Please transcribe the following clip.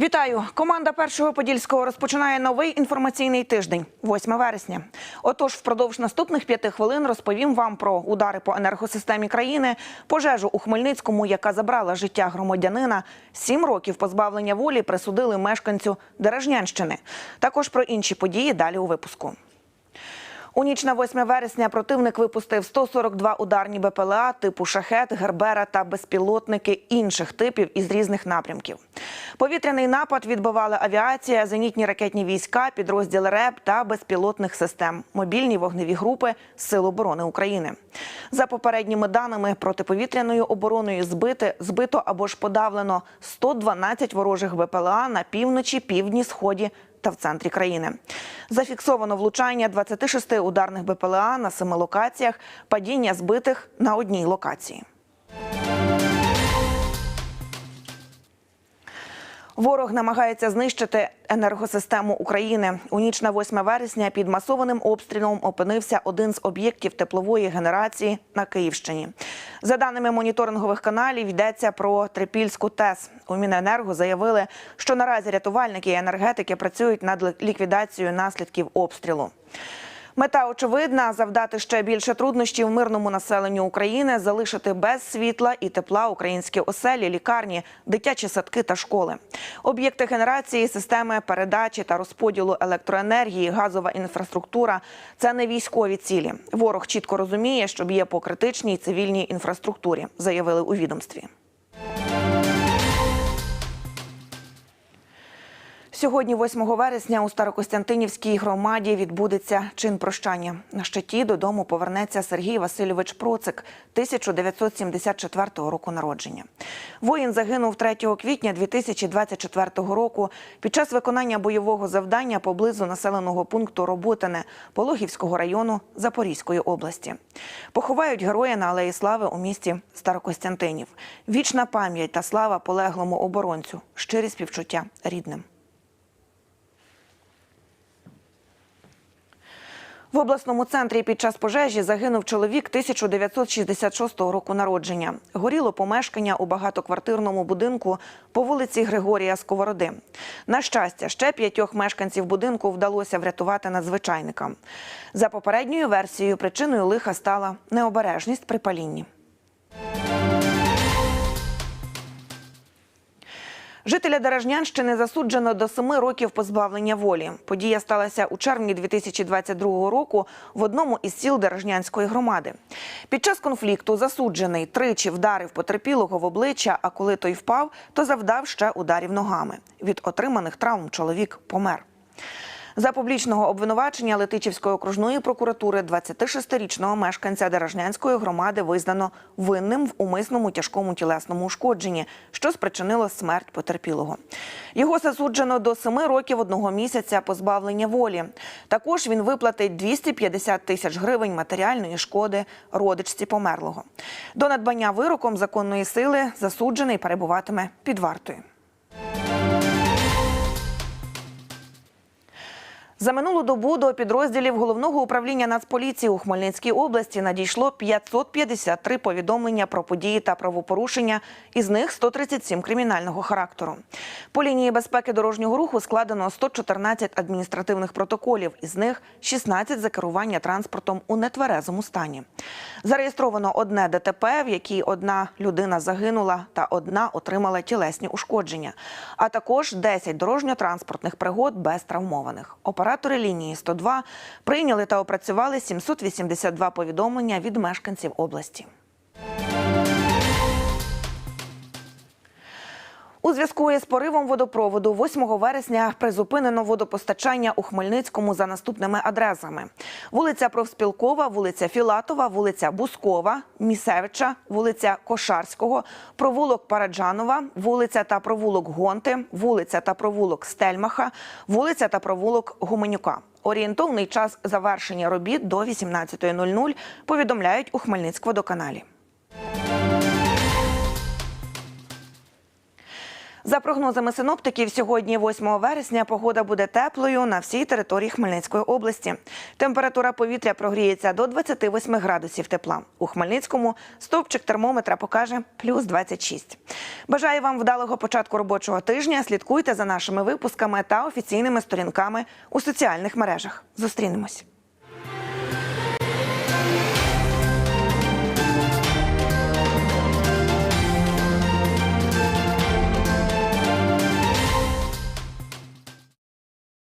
Вітаю! Команда першого подільського розпочинає новий інформаційний тиждень, 8 вересня. Отож, впродовж наступних п'яти хвилин розповім вам про удари по енергосистемі країни, пожежу у Хмельницькому, яка забрала життя громадянина. Сім років позбавлення волі присудили мешканцю Дережнянщини. Також про інші події далі у випуску. У ніч на 8 вересня противник випустив 142 ударні БПЛА типу шахет, гербера та безпілотники інших типів із різних напрямків. Повітряний напад відбивали авіація, зенітні ракетні війська, підрозділи РЕБ та безпілотних систем, мобільні вогневі групи Сил оборони України. За попередніми даними протиповітряною обороною збити, збито або ж подавлено 112 ворожих БПЛА на півночі, півдні, сході та в центрі країни. Зафіксовано влучання 26 ударних БПЛА на семи локаціях, падіння збитих на одній локації. Ворог намагається знищити енергосистему України. У ніч на 8 вересня під масованим обстрілом опинився один з об'єктів теплової генерації на Київщині. За даними моніторингових каналів, йдеться про Трипільську ТЕС. У Міненерго заявили, що наразі рятувальники і енергетики працюють над ліквідацією наслідків обстрілу. Мета очевидна завдати ще більше труднощів мирному населенню України, залишити без світла і тепла українські оселі, лікарні, дитячі садки та школи. Об'єкти генерації, системи передачі та розподілу електроенергії, газова інфраструктура це не військові цілі. Ворог чітко розуміє, що б'є по критичній цивільній інфраструктурі, заявили у відомстві. Сьогодні, 8 вересня, у Старокостянтинівській громаді відбудеться чин прощання. На щиті додому повернеться Сергій Васильович Процик, 1974 року народження. Воїн загинув 3 квітня 2024 року під час виконання бойового завдання поблизу населеного пункту Роботине Пологівського району Запорізької області. Поховають героя на Алеї Слави у місті Старокостянтинів. Вічна пам'ять та слава полеглому оборонцю, щирі співчуття рідним. В обласному центрі під час пожежі загинув чоловік 1966 року народження. Горіло помешкання у багатоквартирному будинку по вулиці Григорія Сковороди. На щастя, ще п'ятьох мешканців будинку вдалося врятувати надзвичайникам. За попередньою версією, причиною лиха стала необережність при палінні. Жителя Дорожнянщини засуджено до семи років позбавлення волі. Подія сталася у червні 2022 року в одному із сіл Дорожнянської громади. Під час конфлікту засуджений тричі вдарив потерпілого в обличчя, а коли той впав, то завдав ще ударів ногами. Від отриманих травм чоловік помер. За публічного обвинувачення Летичівської окружної прокуратури 26-річного мешканця Дорожнянської громади визнано винним в умисному тяжкому тілесному ушкодженні, що спричинило смерть потерпілого. Його засуджено до 7 років одного місяця позбавлення волі. Також він виплатить 250 тисяч гривень матеріальної шкоди родичці померлого. До надбання вироком законної сили засуджений перебуватиме під вартою. За минулу добу до підрозділів головного управління Нацполіції у Хмельницькій області надійшло 553 повідомлення про події та правопорушення, із них 137 кримінального характеру. По лінії безпеки дорожнього руху складено 114 адміністративних протоколів, із них 16 за керування транспортом у нетверезому стані. Зареєстровано одне ДТП, в якій одна людина загинула та одна отримала тілесні ушкодження, а також 10 дорожньо-транспортних пригод без травмованих. Оператори лінії 102 прийняли та опрацювали 782 повідомлення від мешканців області. У зв'язку із поривом водопроводу 8 вересня призупинено водопостачання у Хмельницькому за наступними адресами: вулиця Профспілкова, вулиця Філатова, вулиця Бускова, Місевича, вулиця Кошарського, провулок Параджанова, вулиця та провулок Гонти, вулиця та провулок Стельмаха, вулиця та провулок Гуменюка. Орієнтовний час завершення робіт до 18.00 повідомляють у Хмельницькводоканалі. За прогнозами синоптиків, сьогодні, 8 вересня, погода буде теплою на всій території Хмельницької області. Температура повітря прогріється до 28 градусів тепла. У Хмельницькому стовпчик термометра покаже плюс 26. Бажаю вам вдалого початку робочого тижня. Слідкуйте за нашими випусками та офіційними сторінками у соціальних мережах. Зустрінемось.